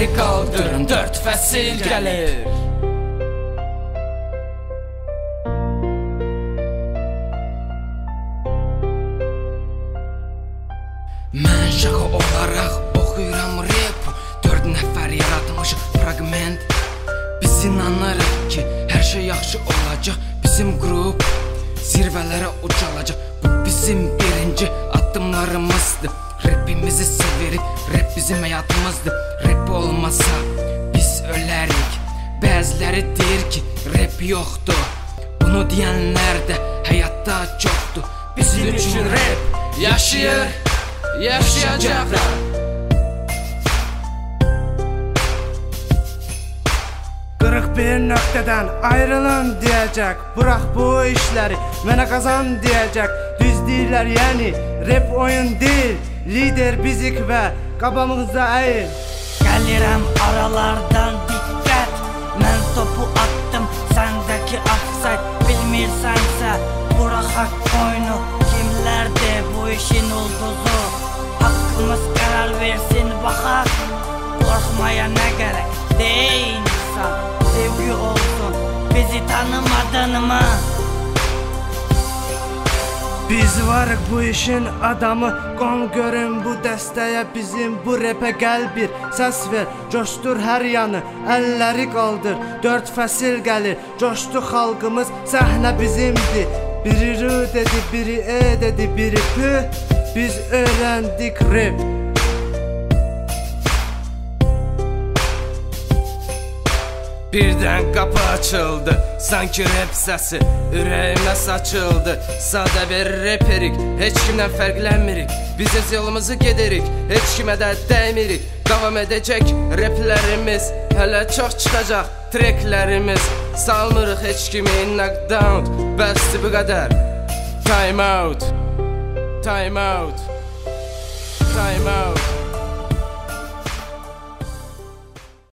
əlləri qaldırın Dörd fəsil gəlir Mən şaka olaraq oxuyuram rap Dörd nəfər yaratmış fragment. Biz inanırıq ki, hər şey yaxşı olacaq Bizim qrup zirvələrə ucalacaq Bu bizim birinci addımlarımızdır Rapimizi sevirik, rap bizim həyatımızdır Rap olmasa biz ölərik Bəziləri deyir ki, rap yoxdur Bunu deyənlər də həyatda çoxdur Bizim üçün rap yaşayır, yaşayacaqlar Qırıq bir nöqtədən ayrılın deyəcək Burax bu işləri, mənə qazan deyəcək Düz deyirlər, yəni rap oyun deyil Lider bizik və qabağımızda əyil Gəlirəm aralardan diqqət. Mən topu attım səndəki offside. Bilmirsənsə buraxaq oyunu Kimlərdir bu işin ulduzu? Haqqımız qərar versin baxaq. Qorxmaya nə gərək? Deyin insan Sevgi olsun. Bizi tanımadın mı? Biz varıq bu işin adamı Qon görün bu dəstəyə bizim bu repə gəl bir Səs ver, coşdur hər yanı Əlləri qaldır, dörd fəsil gəlir. Coşdu xalqımız, səhnə bizimdir. Biri rü dedi, biri e dedi, biri pü. Biz öyrəndik rep Birdən qapı açıldı, sanki rap səsi ürəyimə saçıldı. Sadə bir reperik, heç kimdən fərqlənmirik. Biz öz yolumuzu gedirik, heç kimə də dəymirik. Davam edəcək replərimiz, hələ çox çıxacaq treklərimiz. Salmırıq heç kimi knockdown, bəsdir bu qədər. Time out. Time out. Time out.